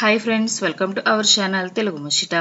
Hi friends welcome to our channel Telugu ముషిట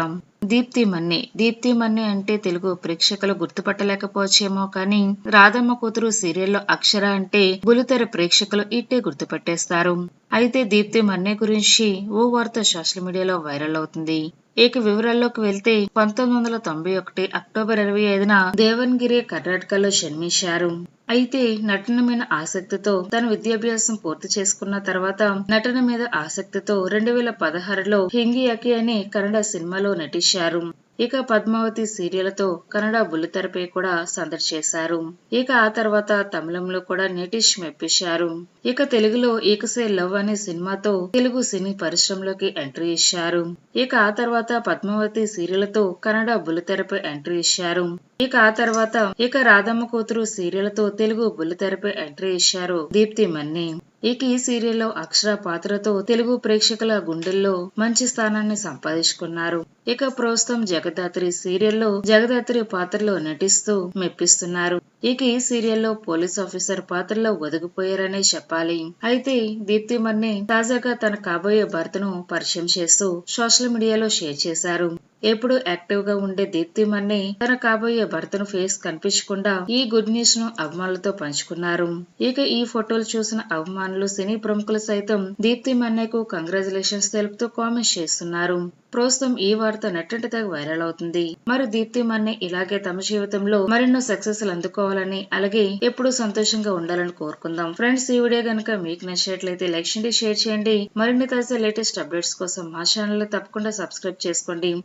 Deepti మన్ని దీప్తి మన్ని అంటే తెలుగు ప్రేక్షకులు గుర్తుపట్టలేకపోవచ్చేమో కానీ రాధమ్మ కూతురు సీరియల్లో అక్షర అంటే బులితెర ప్రేక్షకులు ఇట్టే గుర్తుపట్టేస్తారు. అయితే దీప్తి మన్నే గురించి ఓ వార్త సోషల్ మీడియాలో వైరల్ అవుతుంది. ఇక వివరాల్లోకి వెళ్తే పంతొమ్మిది వందల తొంభై ఒకటి అక్టోబర్ ఇరవై ఐదున దేవన్గిరి కర్ణాటకలో జన్మించారు. అయితే నటన మీద ఆసక్తితో తన విద్యాభ్యాసం పూర్తి చేసుకున్న తర్వాత నటన మీద ఆసక్తితో రెండు వేల పదహారులో హింగియాకి అనే కన్నడ సినిమాలో నటించారు. ఇక పద్మావతి సీరియల్తో కన్నడ బుల్లితెరపై కూడా సందడి చేశారు. ఇక ఆ తర్వాత తమిళంలో కూడా నటిష్ మెప్పించారు. ఇక తెలుగులో ఏకసే లవ్ అనే సినిమాతో తెలుగు సినీ పరిశ్రమలోకి ఎంట్రీ ఇచ్చారు. ఇక ఆ తర్వాత పద్మావతి సీరియల్తో కన్నడ బుల్లితెరపై ఎంట్రీ ఇచ్చారు. ఇక ఆ తర్వాత ఇక రాధమ్మ కూతురు సీరియల్తో తెలుగు బుల్లితెరపై ఎంట్రీ ఇచ్చారు దీప్తి మన్ని. ఇక ఈ సీరియల్లో అక్షర పాత్రతో తెలుగు ప్రేక్షకుల గుండెల్లో మంచి స్థానాన్ని సంపాదించుకున్నారు. ఇక ప్రస్తుతం జగదాత్రి సీరియల్లో జగదాత్రి పాత్రలో నటిస్తూ మెప్పిస్తున్నారు. ఇక ఈ సీరియల్లో పోలీస్ ఆఫీసర్ పాత్రలో ఒదిగిపోయారనే చెప్పాలి. అయితే దీప్తి మన్ని తాజాగా తన కాబోయే భర్తను పరిచయం చేస్తూ సోషల్ మీడియాలో షేర్ చేశారు. ఎప్పుడు యాక్టివ్గా ఉండే దీప్తి తన కాబోయే భర్తను ఫేస్ కనిపించకుండా ఈ గుడ్ న్యూస్ను అభిమానులతో పంచుకున్నారు. ఇక ఈ ఫోటోలు చూసిన అభిమానులు సినీ ప్రముఖులు సైతం దీప్తి కంగ్రాచులేషన్స్ తెలుపుతూ కామెంట్స్ చేస్తున్నారు. ప్రస్తుతం ఈ వార్త నెట్టంటి తెగ వైరల్ అవుతుంది. మరి దీప్తి మన్నే ఇలాగే తమ జీవితంలో మరెన్నో సక్సెస్ అందుకోవాలని అలాగే ఎప్పుడూ సంతోషంగా ఉండాలని కోరుకుందాం. ఫ్రెండ్స్ ఈ వీడియో గనుక మీకు నచ్చినట్లయితే లైక్ చేయండి షేర్ చేయండి. మరిన్ని తాజా లేటెస్ట్ అప్డేట్స్ కోసం మా ఛానల్ తప్పకుండా సబ్స్క్రైబ్ చేసుకోండి.